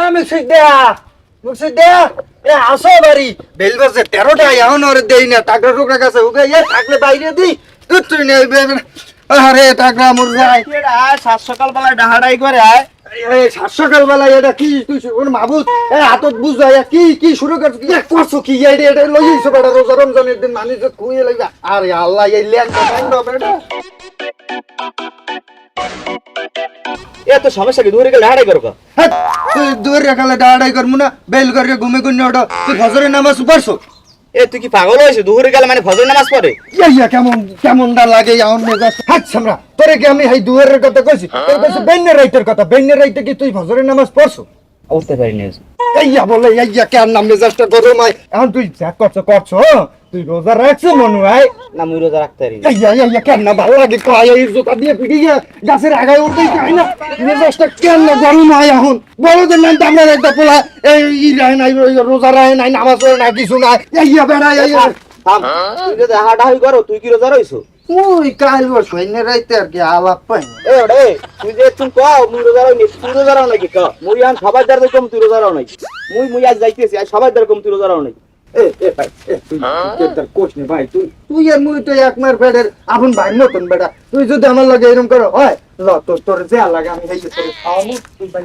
আমি সিদ্ধা মুর্শিদা এ আসো বাড়ি। বেল বাজে তেরোটা এখন ওরে দেই না টাকরা টুকরা কাছে উগে এ থাকলে বাইরে দি তুই তুই নে আরে টাকরা মুর যাই সাত সকাল বেলায় ডাহাডাই করে আয়। সাত সকাল বেলা এটা কি তুই ওর মাবুত এ হাতত বুঝাই কি কি শুরু করছ এ করছ কি? এটা এটা লই আইছো বেটা রোজা রমজানের দিন মানুষ খুইয়ে লাগবে। আরে আল্লাহ এই ল্যান্ড বেটা। এ তো সমস্যা কি দূরে গেলে ডাহাডাই করো হ্যাঁ, তুই দূর রাখালে ডাড়াই করব না বেল করে ঘুমে গুনে ওটা তুই ফজরের নামাজ পড়ছো এ তুই কি পাগল হয়েছে দুপুরে গেলে মানে ফজর নামাজ পড়ে? ইয়া ইয়া কেমন কেমন দা লাগে আমার মেজাজ? হাত সামরা তোরে কি আমি হাই দুয়ারের কথা কইছি? তোর কাছে বেন্নের রাইটের কথা বেন্নের রাইটে কি তুই ফজরের নামাজ পড়ছো? উঠতে পারিনি ইয়া বলে ইয়া কেন নাম মেজাজটা করো মাই এখন তুই যা করছ করছ হ্যাঁ? তুই রোজা রাখছো মনু আয় না মুই রোজা রাখতে পারি ইয়া ইয়া ইয়া কেন না ভালো লাগে? কয় এই জোতা দিয়ে পিটি গিয়ে গাছের আগায় উঠতেই চাই না? মেজাজটা কেন না গরম হয় এখন? বড়দের নাম তো আমরা একটা পোলা এই ই রায় নাই রোজা রায় নাই নামাজ না কিছু নাই। ইয়া বেড়া ইয়া থাম তুই যদি করো তুই কি রোজা রইছো? ওই কাল বস হইনে রাইতে আর কি আলাপ পাই এ ওরে তুই যে তুমি কও মুই রোজা রই তুই রোজা রাও নাকি ক মুই আন সবার দ্বার কম তুই রোজা রাও নাকি মুই মুই আজ যাইতেছি আজ সবার দ্বার কম তুই রোজা রাও নাকি এ এ ভাই এ তুই কেদার কোচ নে ভাই তুই তুই আর মুই তো এক মার ফেডের আপন ভাই মতন বেটা তুই যদি আমার লাগে এরকম করো হয় ল তোর তোর যে লাগে আমি তোর খাওয়ামু তুই ভাই